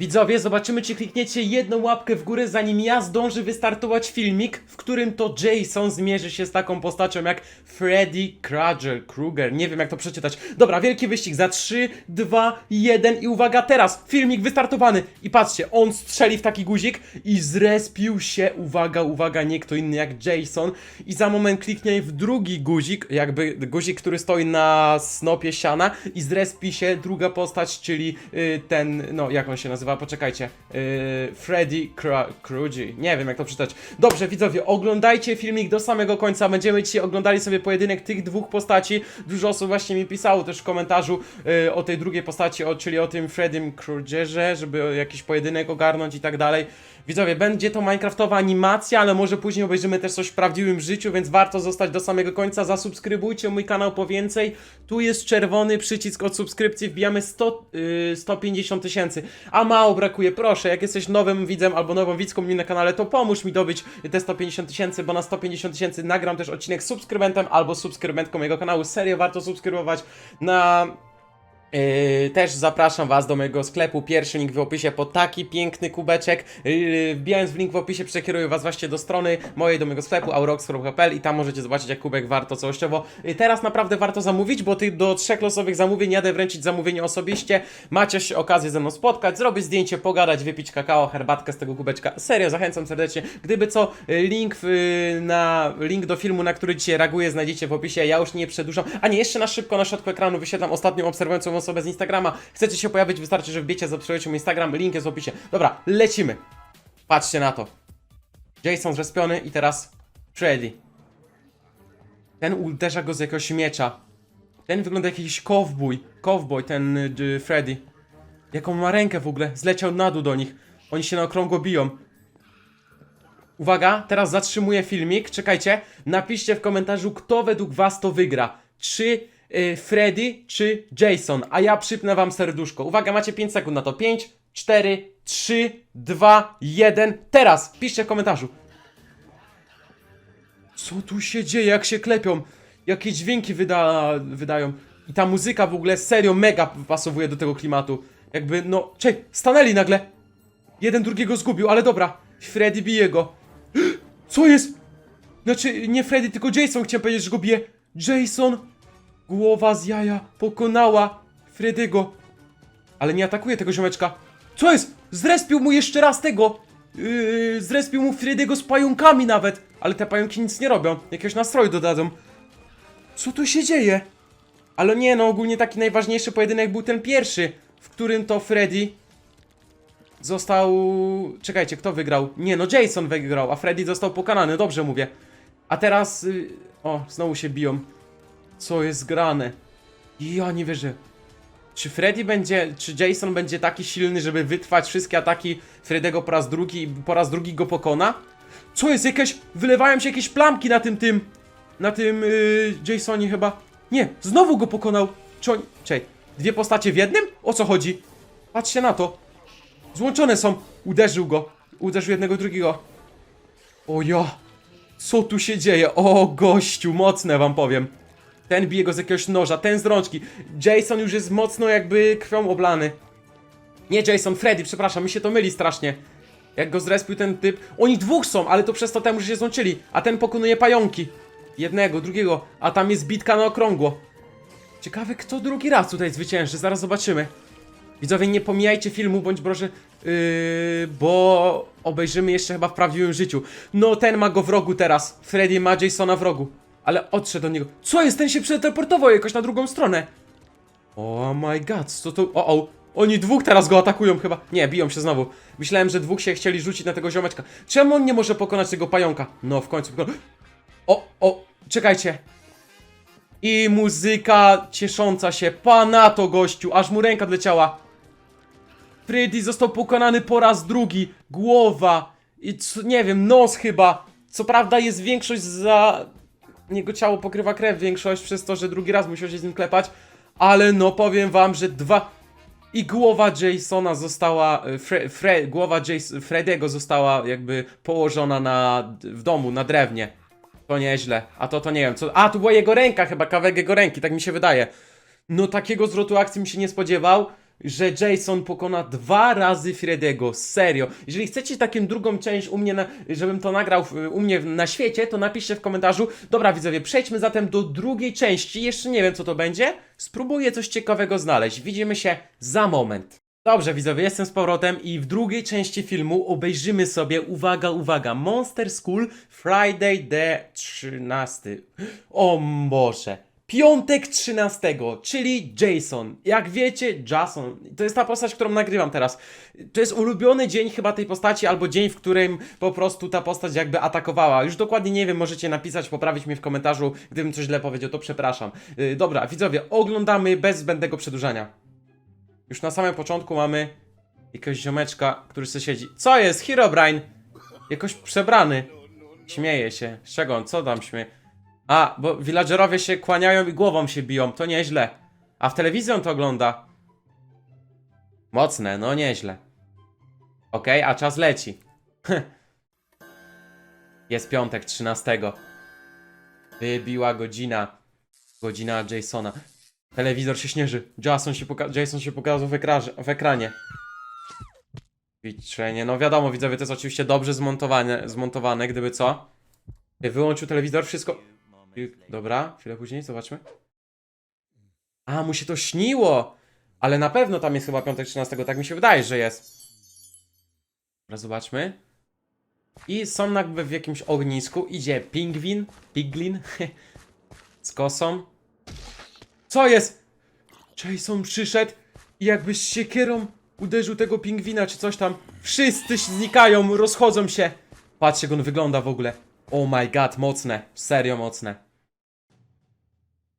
Widzowie, zobaczymy, czy klikniecie jedną łapkę w górę, zanim ja zdążę wystartować filmik, w którym to Jason zmierzy się z taką postacią jak Freddy Krueger, nie wiem jak to przeczytać. Dobra, wielki wyścig za 3, 2, 1 i uwaga, teraz filmik wystartowany. I patrzcie, on strzeli w taki guzik i zrespił się, uwaga, uwaga, nie kto inny jak Jason. I za moment kliknie w drugi guzik, jakby guzik, który stoi na snopie siana i zrespi się druga postać, czyli y, ten, no jak on się nazywa, poczekajcie, y, Freddy Krueger, nie wiem jak to przeczytać. Dobrze, widzowie, oglądajcie filmik do samego końca, będziemy dzisiaj oglądali sobie pojedynek tych dwóch postaci. Dużo osób właśnie mi pisało też w komentarzu y, o tej drugiej postaci, o, czyli o tym Freddym Kruegerze, żeby jakiś pojedynek ogarnąć i tak dalej. Widzowie, będzie to Minecraftowa animacja, ale może później obejrzymy też coś w prawdziwym życiu, więc warto zostać do samego końca. Zasubskrybujcie mój kanał po więcej. Tu jest czerwony przycisk od subskrypcji, wbijamy 100, yy, 150 tysięcy. A mało brakuje, proszę, jak jesteś nowym widzem albo nową widzką mi na kanale, to pomóż mi dobyć te 150 tysięcy, bo na 150 tysięcy nagram też odcinek subskrybentem albo subskrybentką mojego kanału. Serio, warto subskrybować na Yy, też zapraszam Was do mojego sklepu. Pierwszy link w opisie po taki piękny kubeczek. Yy, wbijając w link w opisie, przekieruję Was właśnie do strony mojej, do mojego sklepu aurox.pl i tam możecie zobaczyć, jak kubek warto całościowo. Yy, teraz naprawdę warto zamówić, bo ty do trzech losowych zamówień jadę wręczyć zamówienie osobiście. Macie okazję ze mną spotkać, zrobić zdjęcie, pogadać, wypić kakao, herbatkę z tego kubeczka. Serio, zachęcam serdecznie. Gdyby co, link na link do filmu, na który dzisiaj reaguję, znajdziecie w opisie. Ja już nie przedłużam. A nie, jeszcze na szybko na środku ekranu wyświetlam ostatnią obserwującą osobę z Instagrama. Chcecie się pojawić, wystarczy, że wbiecie, zaobserwujecie mój Instagram, link jest w opisie. Dobra, lecimy. Patrzcie na to. Jason zrespiony i teraz Freddy. Ten uderza go z jakiegoś miecza. Ten wygląda jak jakiś kowbój. Kowboj, ten y, Freddy. Jaką ma rękę w ogóle? Zleciał na dół do nich. Oni się na okrągło biją. Uwaga, teraz zatrzymuję filmik. Czekajcie, napiszcie w komentarzu, kto według was to wygra. Czy Freddy, czy Jason? A ja przypnę wam serduszko. Uwaga, macie 5 sekund na to. 5, 4, 3, 2, 1. Teraz piszcie w komentarzu. Co tu się dzieje? Jak się klepią? Jakie dźwięki wyda wydają? I ta muzyka w ogóle serio mega pasowuje do tego klimatu. Jakby, no, czej, stanęli nagle. Jeden drugiego zgubił, ale dobra. Freddy bije go. Co jest? Znaczy, nie Freddy, tylko Jason chciałem powiedzieć, że go bije. Jason! Głowa z jaja pokonała Freddy'ego. Ale nie atakuje tego ziomeczka. Co jest? Zrespił mu jeszcze raz tego. Yy, zrespił mu Freddy'ego z pająkami nawet. Ale te pająki nic nie robią. Jakiegoś nastroju dodadzą. Co tu się dzieje? Ale nie, no ogólnie taki najważniejszy pojedynek był ten pierwszy, w którym to Freddy został... Czekajcie, kto wygrał? Nie, no Jason wygrał, a Freddy został pokonany, dobrze mówię. A teraz... y, O, znowu się biją. Co jest grane? Ja nie wierzę. Czy Freddy będzie, czy Jason będzie taki silny, żeby wytrwać wszystkie ataki Freddy'ego po raz drugi i po raz drugi go pokona? Co jest jakieś, wylewają się jakieś plamki na tym tym, na tym yy, Jasonie chyba. Nie, znowu go pokonał. Czy on, czekaj, dwie postacie w jednym? O co chodzi? Patrzcie na to. Złączone są. Uderzył go. Uderzył jednego drugiego. O ja. Co tu się dzieje? O gościu, mocne wam powiem. Ten bije go z jakiegoś noża, ten z rączki. Jason już jest mocno jakby krwią oblany. Nie Jason, Freddy, przepraszam, mi się to myli strasznie. Jak go zrespił ten typ. Oni dwóch są, ale to przez to temu, że się złączyli. A ten pokonuje pająki. Jednego, drugiego. A tam jest bitka na okrągło. Ciekawe, kto drugi raz tutaj zwycięży. Zaraz zobaczymy. Widzowie, nie pomijajcie filmu, bądź proszę, yy, bo obejrzymy jeszcze chyba w prawdziwym życiu. No, ten ma go w rogu teraz. Freddy ma Jasona w rogu. Ale odszedł do niego. Co jest? Ten się przeteleportował jakoś na drugą stronę. Oh my god, co to... O, o. Oni dwóch teraz go atakują chyba. Nie, biją się znowu. Myślałem, że dwóch się chcieli rzucić na tego ziomeczka. Czemu on nie może pokonać tego pająka? No, w końcu. O, o, czekajcie. I muzyka ciesząca się. Pana to gościu, aż mu ręka odleciała. Freddy został pokonany po raz drugi. Głowa. I co, nie wiem, nos chyba. Co prawda jest większość za... Jego ciało pokrywa krew, większość przez to, że drugi raz musiał się z nim klepać. Ale no powiem wam, że dwa... I głowa Jasona została, e, Fre, Fre, głowa Jas Frediego została jakby położona na, w domu, na drewnie. To nieźle. A to, to nie wiem, co... A, tu była jego ręka chyba, kawałek jego ręki, tak mi się wydaje. No takiego zwrotu akcji mi się nie spodziewał. Że Jason pokona dwa razy Fredego. Serio. Jeżeli chcecie taką drugą część u mnie, na, żebym to nagrał y, u mnie w- na świecie, to napiszcie w komentarzu. Dobra, widzowie, przejdźmy zatem do drugiej części. Jeszcze nie wiem, co to będzie. Spróbuję coś ciekawego znaleźć. Widzimy się za moment. Dobrze, widzowie, jestem z powrotem i w drugiej części filmu obejrzymy sobie, uwaga, uwaga, Monster School Friday the 13. O Boże. Piątek 13, czyli Jason. Jak wiecie, Jason. To jest ta postać, którą nagrywam teraz. To jest ulubiony dzień chyba tej postaci, albo dzień, w którym po prostu ta postać jakby atakowała. Już dokładnie nie wiem, możecie napisać, poprawić mnie w komentarzu. Gdybym coś źle powiedział, to przepraszam. Yy, dobra, widzowie, oglądamy bez zbędnego przedłużania. Już na samym początku mamy jakiegoś ziomeczka, który sobie siedzi. Co jest, Herobrine? Jakoś przebrany. Śmieje się. Z czego on? Co tam śmieje? A, bo villagerowie się kłaniają i głową się biją. To nieźle. A w telewizji on to ogląda. Mocne, no nieźle. Okej, a czas leci. Jest piątek, 13. Wybiła godzina. Godzina Jasona. Telewizor się śnieży. Jason się, poka- Jason się pokazał w, w ekranie. Ćwiczenie. No wiadomo, widzowie, to jest oczywiście dobrze zmontowane, zmontowane, gdyby co. Wyłączył telewizor, wszystko... Dobra, chwilę później, zobaczmy. A, mu się to śniło! Ale na pewno tam jest chyba piątek 13, tak mi się wydaje, że jest. Dobra, zobaczmy. I są jakby w jakimś ognisku. Idzie pingwin, piglin z kosą. Co jest? Jason przyszedł i jakby z siekierą uderzył tego pingwina czy coś tam. Wszyscy znikają, rozchodzą się. Patrzcie, jak on wygląda w ogóle. Oh my god, mocne. Serio mocne.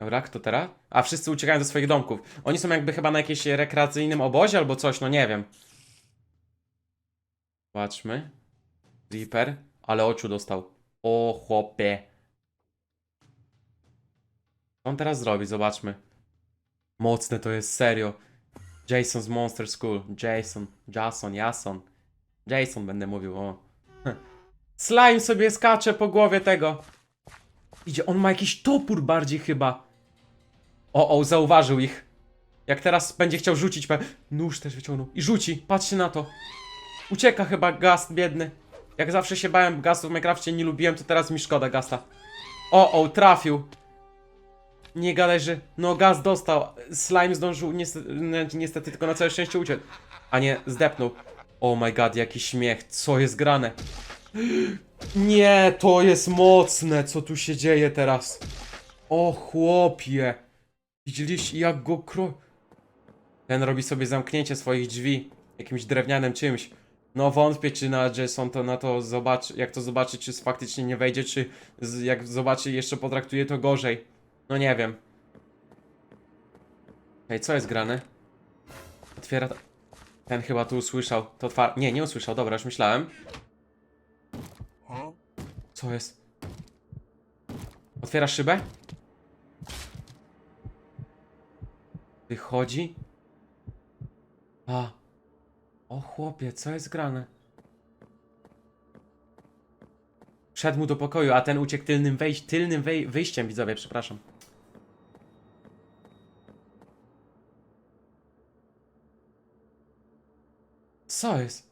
Dobra, kto teraz? A, wszyscy uciekają do swoich domków. Oni są jakby chyba na jakimś rekreacyjnym obozie albo coś, no nie wiem. Patrzmy. Reaper. Ale oczu dostał. O chłopie. Co on teraz zrobi? Zobaczmy. Mocne to jest, serio. Jason z Monster School. Jason. Jason, Jason. Jason będę mówił, o. Slime sobie skacze po głowie tego. Idzie, on ma jakiś topór bardziej chyba. O, o, zauważył ich. Jak teraz będzie chciał rzucić, pe- nóż też wyciągnął. I rzuci, patrzcie na to. Ucieka chyba Gast, biedny. Jak zawsze się bałem Gastu w Minecrafcie, nie lubiłem, to teraz mi szkoda Gasta. O, o, trafił. Nie gadaj, że... No, gaz dostał. Slime zdążył niestety, niestety tylko na całe szczęście uciec. A nie, zdepnął. Oh my god, jaki śmiech. Co jest grane? Nie, to jest mocne, co tu się dzieje teraz. O chłopie. Widzieliście jak go kro... Ten robi sobie zamknięcie swoich drzwi. Jakimś drewnianym czymś. No wątpię, czy na Jason to na to zobaczy, jak to zobaczy, czy faktycznie nie wejdzie, czy z, jak zobaczy jeszcze potraktuje to gorzej. No nie wiem. Ej, co jest grane? Otwiera... Ten chyba tu usłyszał. To otwar... Nie, nie usłyszał, dobra, już myślałem. Co jest? Otwiera szybę? Wychodzi? A. O chłopie, co jest grane? Wszedł mu do pokoju, a ten uciekł tylnym, wejść, tylnym wej wyjściem, widzowie, przepraszam. Co jest?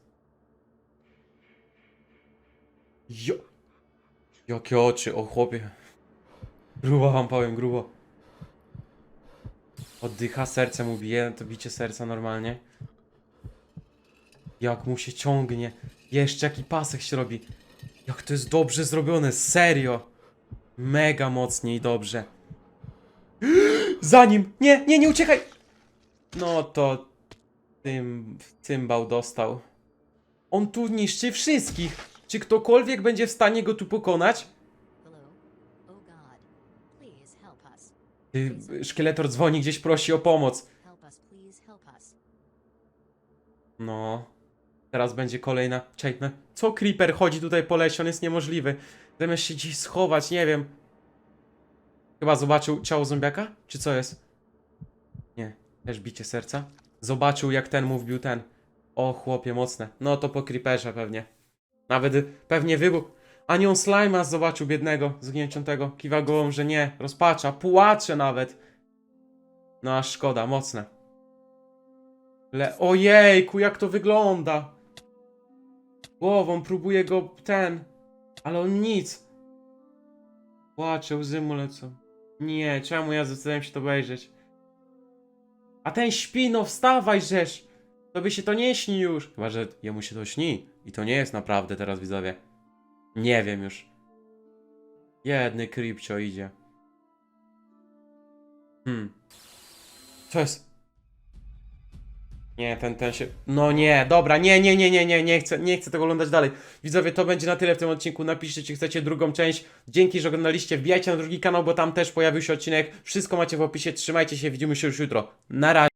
Jo... Jakie oczy, o chłopie. Grubo wam powiem, grubo. Oddycha, serce mu bije, to bicie serca normalnie. Jak mu się ciągnie. Jeszcze jaki pasek się robi. Jak to jest dobrze zrobione, serio. Mega mocnie i dobrze. Za nim! Nie, nie, nie uciekaj! No to... Tym... Cymbał dostał. On tu niszczy wszystkich. Czy ktokolwiek będzie w stanie go tu pokonać? Szkieletor dzwoni gdzieś, prosi o pomoc. No. Teraz będzie kolejna. Czekaj, no. Co Creeper chodzi tutaj po lesie? On jest niemożliwy. Zamiast się gdzieś schować, nie wiem. Chyba zobaczył ciało zombiaka? Czy co jest? Nie. Też bicie serca. Zobaczył jak ten mu wbił ten. O chłopie, mocne. No to po Creeperze pewnie. Nawet pewnie wybuchł. A nie on Slime'a zobaczył biednego, zgnięciątego. Kiwa głową, że nie. Rozpacza, płacze nawet. No aż szkoda, mocne. Le Ojejku, jak to wygląda. Głową próbuje go ten, ale on nic. Płacze, łzy mu lecą. Nie, czemu ja zdecydowałem się to obejrzeć? A ten śpi, no wstawaj, żeż! Tobie się to nie śni już. Chyba, że jemu się to śni. I to nie jest naprawdę teraz, widzowie. Nie wiem już. Jedny krypcio idzie. Hmm. Co jest? Nie, ten, ten się... No nie, dobra, nie, nie, nie, nie, nie, nie chcę, nie chcę tego oglądać dalej. Widzowie, to będzie na tyle w tym odcinku. Napiszcie, czy chcecie drugą część. Dzięki, że oglądaliście. Wbijajcie na drugi kanał, bo tam też pojawił się odcinek. Wszystko macie w opisie. Trzymajcie się, widzimy się już jutro. Na razie.